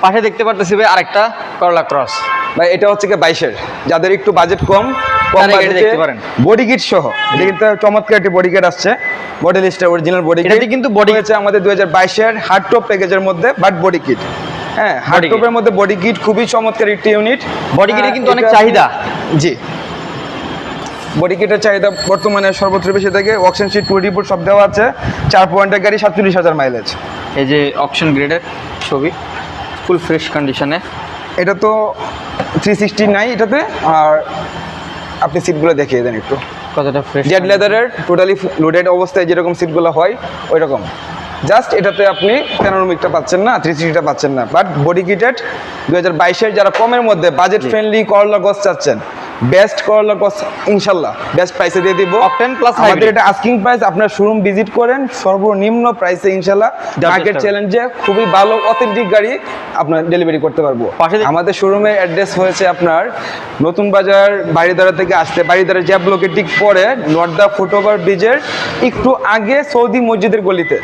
পাশে দেখতে পারতেছি ভাই আরেকটা করলা ক্রস ভাই এটা হচ্ছে কি বাইশের। যাদের একটু বাজেট কম কম তারা এটা দেখতে পারেন। বডি কিট সহ। এটা কিন্তু চমৎকার একটি বডি কিট আসছে। বডি লিস্টের অরিজিনাল বডি এটাতে কিন্তু body- হয়েছে আমাদের দুই হাজার বাইশের হার্ড টপ প্যাকেজের মধ্যে বাট বডি কিট হ্যাঁ হার্ড টপের মধ্যে বডি কিট খুবই চমৎকার একটি ইউনিট Body kit কিন্তু অনেক চাহিদা। জি। বডি কিটের চাহিদা বর্তমানে সর্বত্র বেশি থাকে। অক্সিজেন সিট টু রিপোর্ট সব দেওয়া আছে। চার পয়েন্টের গাড়ি সাতচল্লিশ হাজার মাইলেজ এই যে অপশন গ্রেডের ছবি। ফুল ফ্রেশ কন্ডিশনে এটা তো থ্রি সিক্সটি নাই এটাতে আর আপনি সিটগুলো দেখিয়ে দেন একটু। কতটা ফ্রেশ জেড লেদারের টোটালি লোডেড অবস্থায় যেরকম সিটগুলো হয় ওই রকম জাস্ট এটাতে আপনি প্যানোরমিকটা পাচ্ছেন না থ্রি সিক্সটিটা পাচ্ছেন না। বাট বডি কিটেড দু হাজার বাইশের যারা কমের মধ্যে বাজেট ফ্রেন্ডলি করলা গছ চাচ্ছেন বেস্ট করলা ইনশাল্লাহ বেস্ট প্রাইসে দিয়ে দিব। Octane প্লাস আমাদের এটা আস্কিং প্রাইস আপনার শোরুম ভিজিট করেন সর্বনিম্ন প্রাইসে ইনশাল্লাহ। মার্কেট চ্যালেঞ্জে খুবই ভালো অথেন্টিক গাড়ি আপনার ডেলিভারি করতে পারব। আমাদের শোরুমের অ্যাড্রেস হয়েছে আপনার নতুন বাজার বাড়িদারা থেকে আসতে বাড়িদারা জ্যাব ব্লকে ঠিক পরে নর্দা ফুটওভার ব্রিজের একটু আগে সৌদি মসজিদের গলিতে।